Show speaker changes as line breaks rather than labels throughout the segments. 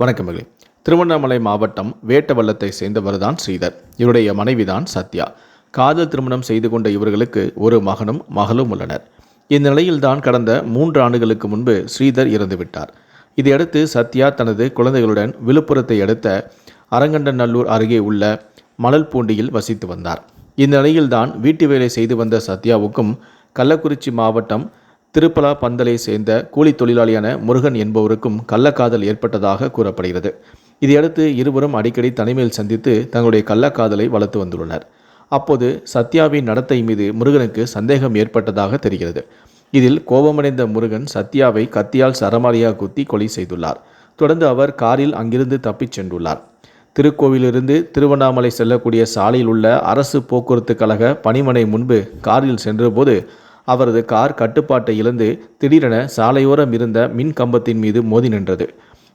வணக்கம் மகளே. திருவண்ணாமலை மாவட்டம் வேட்டவல்லத்தை சேர்ந்தவர்தான் ஸ்ரீதர். இவருடைய மனைவிதான் சத்யா. காதல் திருமணம் செய்து கொண்ட இவர்களுக்கு ஒரு மகனும் மகளும் உள்ளனர். இந்நிலையில்தான் கடந்த மூன்று ஆண்டுகளுக்கு முன்பு ஸ்ரீதர் இறந்துவிட்டார். இதையடுத்து சத்யா தனது குழந்தைகளுடன் விழுப்புரத்தை அடுத்த அரங்கண்டநல்லூர் அருகே உள்ள மணல்பூண்டியில் வசித்து வந்தார். இந்நிலையில்தான் வீட்டு வேலை செய்து வந்த சத்யாவுக்கும் கள்ளக்குறிச்சி மாவட்டம் திருப்பலா பந்தலை சேர்ந்த கூலி தொழிலாளியான முருகன் என்பவருக்கும் கள்ளக்காதல் ஏற்பட்டதாக கூறப்படுகிறது. இதையடுத்து இருவரும் அடிக்கடி தனிமையில் சந்தித்து தங்களுடைய கள்ளக்காதலை வளர்த்து வந்துள்ளனர். அப்போது சத்யாவின் நடத்தை மீது முருகனுக்கு சந்தேகம் ஏற்பட்டதாக தெரிகிறது. இதில் கோபமடைந்த முருகன் சத்யாவை கத்தியால் சரமாரியாக குத்தி கொலை செய்துள்ளார். தொடர்ந்து அவர் காரில் அங்கிருந்து தப்பிச் சென்றுள்ளார். திருக்கோவிலிருந்து திருவண்ணாமலை செல்லக்கூடிய சாலையில் உள்ள அரசு போக்குவரத்து கழக பணிமனை முன்பு காரில் சென்றபோது அவரது கார் கட்டுப்பாட்டை இழந்து திடீரென சாலையோரம் இருந்த மின் கம்பத்தின் மீது மோதி நின்றது.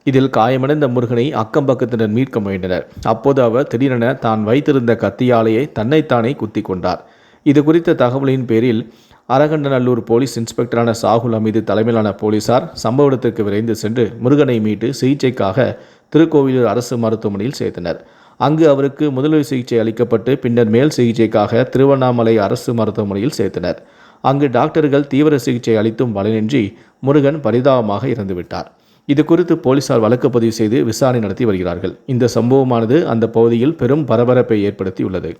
இதில் காயமடைந்த முருகனை அக்கம் பக்கத்தினர் மீட்க முயன்றனர். அப்போது அவர் திடீரென தான் வைத்திருந்த கத்தியாலையை தன்னைத்தானே குத்தி கொண்டார். இது குறித்த தகவலின் பேரில் அரகண்டநல்லூர் போலீஸ் இன்ஸ்பெக்டரான சாகுல் அமீது தலைமையிலான போலீசார் சம்பவ இடத்திற்கு விரைந்து சென்று முருகனை மீட்டு சிகிச்சைக்காக திருக்கோவிலூர் அரசு மருத்துவமனையில் சேர்த்தனர். அங்கு அவருக்கு முதலுதவி சிகிச்சை அளிக்கப்பட்டு பின்னர் மேல் சிகிச்சைக்காக திருவண்ணாமலை அரசு மருத்துவமனையில் சேர்த்தனர். அங்கு டாக்டர்கள் தீவிர சிகிச்சை அளித்தும் பலனின்றி முருகன் பரிதாபமாக இறந்துவிட்டார். இது குறித்து போலீசார் வழக்கு பதிவு செய்து விசாரணை நடத்தி வருகிறார்கள். இந்த சம்பவமானது அந்த பகுதியில் பெரும் பரபரப்பை ஏற்படுத்தியுள்ளது.